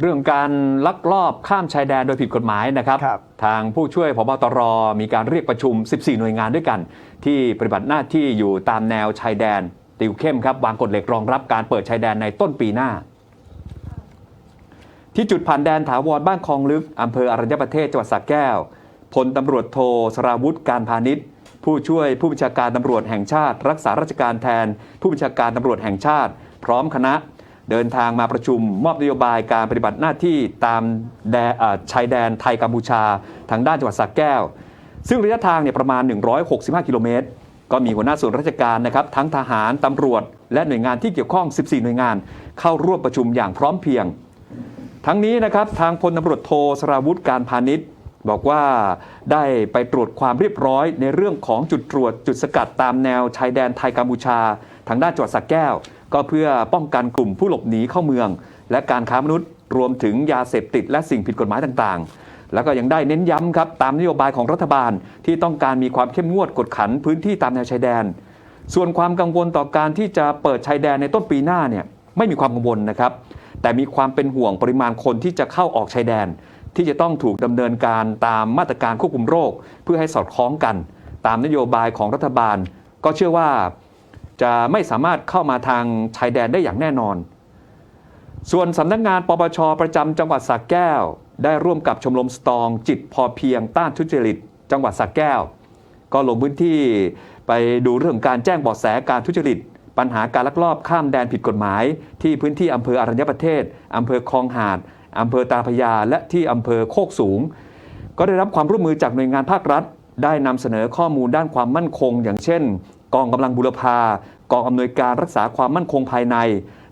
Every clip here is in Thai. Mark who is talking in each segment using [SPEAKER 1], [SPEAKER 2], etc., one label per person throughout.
[SPEAKER 1] เรื่องการลักลอบข้ามชายแดนโดยผิดกฎหมายนะครับ
[SPEAKER 2] ครับ
[SPEAKER 1] ทางผู้ช่วยพบตรมีการเรียกประชุม 14 หน่วยงานด้วยกัน ที่ปฏิบัติหน้าที่อยู่ตามแนวชายแดน ติวเข้มครับวางกฎเหล็กรองรับการเปิดชายแดนในต้นปีหน้า ที่จุดผ่านแดนถาวรบ้านคลองลึกอำเภออรัญญประเทศจังหวัดสระแก้วพลตำรวจโทสราวุธการพาณิชย์ ผู้ช่วยผู้บัญชาการตำรวจแห่งชาติ รักษาราชการแทน ผู้บัญชาการตำรวจแห่งชาติ พร้อมคณะ เดินทางมาประชุมมอบนโยบายการปฏิบัติหน้าที่ตามแดชายแดนไทยกัมพูชา ทางด้านจังหวัดสระแก้ว ซึ่งระยะทางเนี่ยประมาณ 165 กิโลเมตร ก็มีหัวหน้าส่วนราชการนะครับทั้งทหารตำรวจ และหน่วยงานที่เกี่ยวข้อง 14 หน่วยงาน เข้าร่วมประชุมอย่างพร้อมเพรียง ทั้งนี้นะครับทางพลตำรวจโทสราวุธการพาณิชย์บอกว่าได้ไปตรวจความเรียบร้อยในเรื่องของจุดตรวจจุดสกัดตามแนวชายแดนไทยกัมพูชา ทางด้านจังหวัดสระแก้ว ก็เพื่อป้องกันกลุ่มผู้หลบหนีเข้าเมือง และการค้ามนุษย์รวมถึงยาเสพติดและสิ่งผิดกฎหมายต่างๆ แล้วก็ยังได้เน้นย้ำครับตามนโยบายของรัฐบาลที่ต้องการมีความเข้มงวดกดขันพื้นที่ตามแนวชายแดน ส่วนความกังวลต่อการที่จะเปิดชายแดนในต้นปีหน้าเนี่ยไม่มีความกังวลนะครับ แต่มีความเป็นห่วงปริมาณคนที่จะเข้าออกชายแดน ที่จะต้องถูกดำเนินการตามมาตรการควบคุมโรค เพื่อให้สอดคล้องกัน ตามนโยบายของรัฐบาล ก็เชื่อว่า จะไม่สามารถเข้ามาทางชายแดนได้อย่างแน่นอน ส่วนสำนักงานปปชประจำจังหวัดสระแก้ว ได้ร่วมกับชมรมสตองจิตพอเพียงต้านทุจริต จังหวัดสระแก้ว ก็ลงพื้นที่ไปดูเรื่องการแจ้งเบาะแสการทุจริต ปัญหาการลักลอบข้ามแดนผิดกฎหมาย ที่พื้นที่อำเภออรัญญประเทศอำเภอคลองหาดอำเภอตาพยา และที่อำเภอโคกสูง ก็ได้รับความร่วมมือจากหน่วยงานภาครัฐ ได้นำเสนอข้อมูลด้านความมั่นคง อย่างเช่น กองกำลังบุรพากองอำนวยการรักษาความมั่นคงภายใน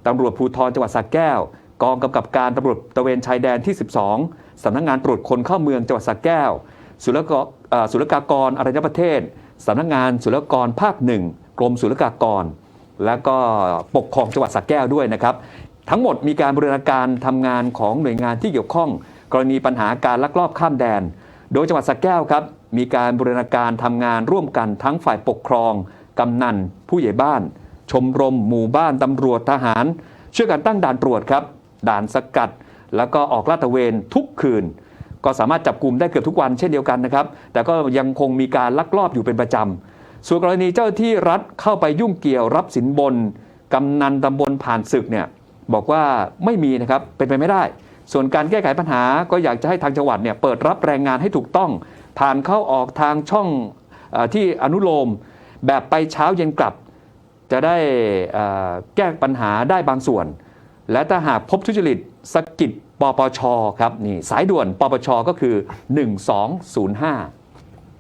[SPEAKER 1] ตำรวจภูธรจังหวัดสระแก้ว กองกำกับการตำรวจตะเวนชายแดนที่ 12สำนักงานตรวจคนเข้าเมืองจังหวัดสระแก้ว ศุลกศุลกากรอรัญญประเทศสำนักงานศุลกากรภาคหนึ่งกรมศุลกากร และก็ปกครองจังหวัดสระแก้วด้วยนะครับ ทั้งหมดมีการบริาการทำงานของหน่วยงานที่เกี่ยวข้อง กรณีปัญหาการลักลอบข้ามแดน โดยจังหวัดสระแก้วครับมีการบริาการทำงานร่วมกันทั้งฝ่ายปกครอง กำนัน ผู้ใหญ่บ้าน ชมรม หมู่บ้านตำรวจทหาร ช่วยกันตั้งด่านตรวจครับ ด่านสกัด แล้วก็ออกลาดตระเวนทุกคืน ก็สามารถจับกลุ่มได้เกือบทุกวันเช่นเดียวกันนะครับ แต่ก็ยังคงมีการลักลอบอยู่เป็นประจำ ส่วนกรณีเจ้าที่รัฐเข้าไปยุ่งเกี่ยวรับสินบนกำนันตำบลผ่านศึกเนี่ยบอกว่าไม่มีนะครับเป็นไปไม่ได้ ส่วนการแก้ไขปัญหาก็อยากจะให้ทางจังหวัดเนี่ยเปิดรับแรงงานให้ถูกต้อง ผ่านเข้าออกทางช่องอที่อนุโลม แบบไปเช้าเย็นกลับ จะได้แก้ปัญหาได้บางส่วน และถ้าหากพบทุจริตสกิดปปชครับนี่สายด่วนปปชก็คือ 1205